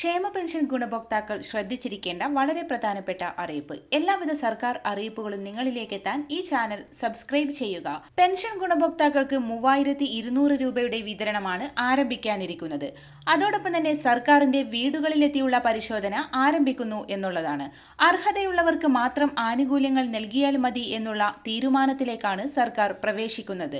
ക്ഷേമ പെൻഷൻ ഗുണഭോക്താക്കൾ ശ്രദ്ധിച്ചിരിക്കേണ്ട വളരെ പ്രധാനപ്പെട്ട അറിയിപ്പ്. എല്ലാവിധ സർക്കാർ അറിയിപ്പുകളും നിങ്ങളിലേക്ക് എത്താൻ ഈ ചാനൽ സബ്സ്ക്രൈബ് ചെയ്യുക. പെൻഷൻ ഗുണഭോക്താക്കൾക്ക് മൂവായിരത്തി ഇരുന്നൂറ് രൂപയുടെ വിതരണമാണ് ആരംഭിക്കാനിരിക്കുന്നത്. അതോടൊപ്പം തന്നെ സർക്കാരിന്റെ വീടുകളിലെത്തിയുള്ള പരിശോധന ആരംഭിക്കുന്നു എന്നുള്ളതാണ്. അർഹതയുള്ളവർക്ക് മാത്രം ആനുകൂല്യങ്ങൾ നൽകിയാൽ മതി എന്നുള്ള തീരുമാനത്തിലേക്കാണ് സർക്കാർ പ്രവേശിക്കുന്നത്.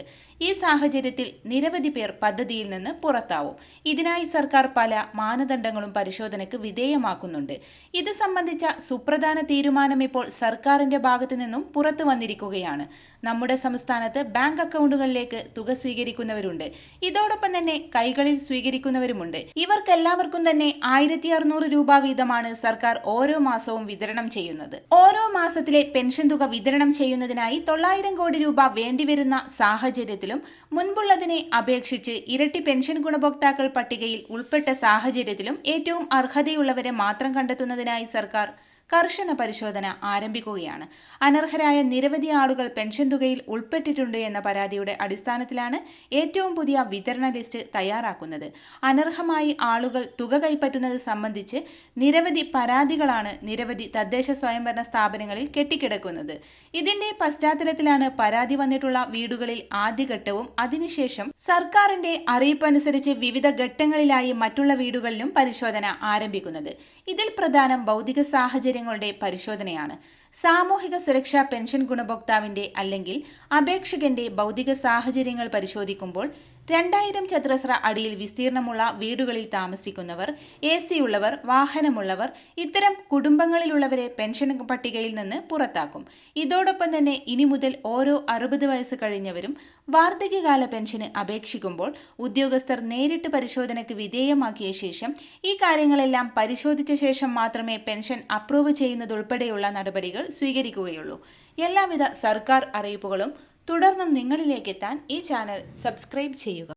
ഈ സാഹചര്യത്തിൽ നിരവധി പേർ പദ്ധതിയിൽ നിന്ന് പുറത്താവും. ഇതിനായി സർക്കാർ പല മാനദണ്ഡങ്ങളും പരിശോധനയ്ക്ക് വിധേയമാക്കുന്നുണ്ട്. ഇത് സംബന്ധിച്ച സുപ്രധാന തീരുമാനം ഇപ്പോൾ സർക്കാരിന്റെ ഭാഗത്തു നിന്നും പുറത്തു വന്നിരിക്കുകയാണ്. നമ്മുടെ സംസ്ഥാനത്ത് ബാങ്ക് അക്കൗണ്ടുകളിലേക്ക് തുക സ്വീകരിക്കുന്നവരുണ്ട്. ഇതോടൊപ്പം തന്നെ കൈകളിൽ സ്വീകരിക്കുന്നവരുമുണ്ട്. ഇവർക്കെല്ലാവർക്കും തന്നെ ആയിരത്തി അറുന്നൂറ് രൂപ വീതമാണ് സർക്കാർ ഓരോ മാസവും വിതരണം ചെയ്യുന്നത്. ഓരോ മാസത്തിലെ പെൻഷൻ തുക വിതരണം ചെയ്യുന്നതിനായി തൊള്ളായിരം കോടി രൂപ വേണ്ടിവരുന്ന സാഹചര്യത്തിലും മുൻപുള്ളതിനെ അപേക്ഷിച്ച് ഇരട്ടി പെൻഷൻ ഗുണഭോക്താക്കൾ പട്ടികയിൽ ഉൾപ്പെട്ട സാഹചര്യത്തിലും ഏറ്റവും അർഹതയുള്ളവരെ മാത്രം കണ്ടെത്തുന്നതിനായി സർക്കാർ കർശന പരിശോധന ആരംഭിക്കുകയാണ്. അനർഹരായ നിരവധി ആളുകൾ പെൻഷൻ തുകയിൽ ഉൾപ്പെട്ടിട്ടുണ്ട് എന്ന പരാതിയുടെ അടിസ്ഥാനത്തിലാണ് ഏറ്റവും പുതിയ വിതരണ ലിസ്റ്റ് തയ്യാറാക്കുന്നത്. അനർഹമായി ആളുകൾ തുക കൈപ്പറ്റുന്നത് സംബന്ധിച്ച് നിരവധി പരാതികളാണ് നിരവധി തദ്ദേശ സ്വയംഭരണ സ്ഥാപനങ്ങളിൽ കെട്ടിക്കിടക്കുന്നത്. ഇതിന്റെ പശ്ചാത്തലത്തിലാണ് പരാതി വന്നിട്ടുള്ള വീടുകളിൽ ആദ്യഘട്ടവും അതിനുശേഷം സർക്കാരിന്റെ അറിയിപ്പനുസരിച്ച് വിവിധ ഘട്ടങ്ങളിലായി മറ്റുള്ള വീടുകളിലും പരിശോധന ആരംഭിക്കുന്നത്. ഇതിൽ പ്രധാനം ഭൗതിക സാഹചര്യങ്ങളുടെ പരിശോധനയാണ് സാമൂഹിക സുരക്ഷാ പെൻഷൻ ഗുണഭോക്താവിന്റെ അല്ലെങ്കിൽ അപേക്ഷകന്റെ ഭൗതിക സാഹചര്യങ്ങൾ പരിശോധിക്കുമ്പോൾ രണ്ടായിരം ചതുരശ്ര അടിയിൽ വിസ്തീർണമുള്ള വീടുകളിൽ താമസിക്കുന്നവർ എ ഉള്ളവർ വാഹനമുള്ളവർ ഇത്തരം കുടുംബങ്ങളിലുള്ളവരെ പെൻഷൻ പട്ടികയിൽ നിന്ന് പുറത്താക്കും. ഇതോടൊപ്പം തന്നെ ഇനി മുതൽ ഓരോ അറുപത് വയസ്സ് കഴിഞ്ഞവരും വാർദ്ധക്യകാല പെൻഷന് അപേക്ഷിക്കുമ്പോൾ ഉദ്യോഗസ്ഥർ നേരിട്ട് പരിശോധനയ്ക്ക് വിധേയമാക്കിയ ശേഷം ഈ കാര്യങ്ങളെല്ലാം പരിശോധിച്ച ശേഷം മാത്രമേ പെൻഷൻ അപ്രൂവ് ചെയ്യുന്നതുൾപ്പെടെയുള്ള നടപടികൾ സ്വീകരിക്കുകയുള്ളൂ. എല്ലാവിധ സർക്കാർ അറിയിപ്പുകളും തുടർന്നും നിങ്ങളിലേക്ക് നിങ്ങളിലേക്കെത്താൻ ഈ ചാനൽ സബ്സ്ക്രൈബ് ചെയ്യുക.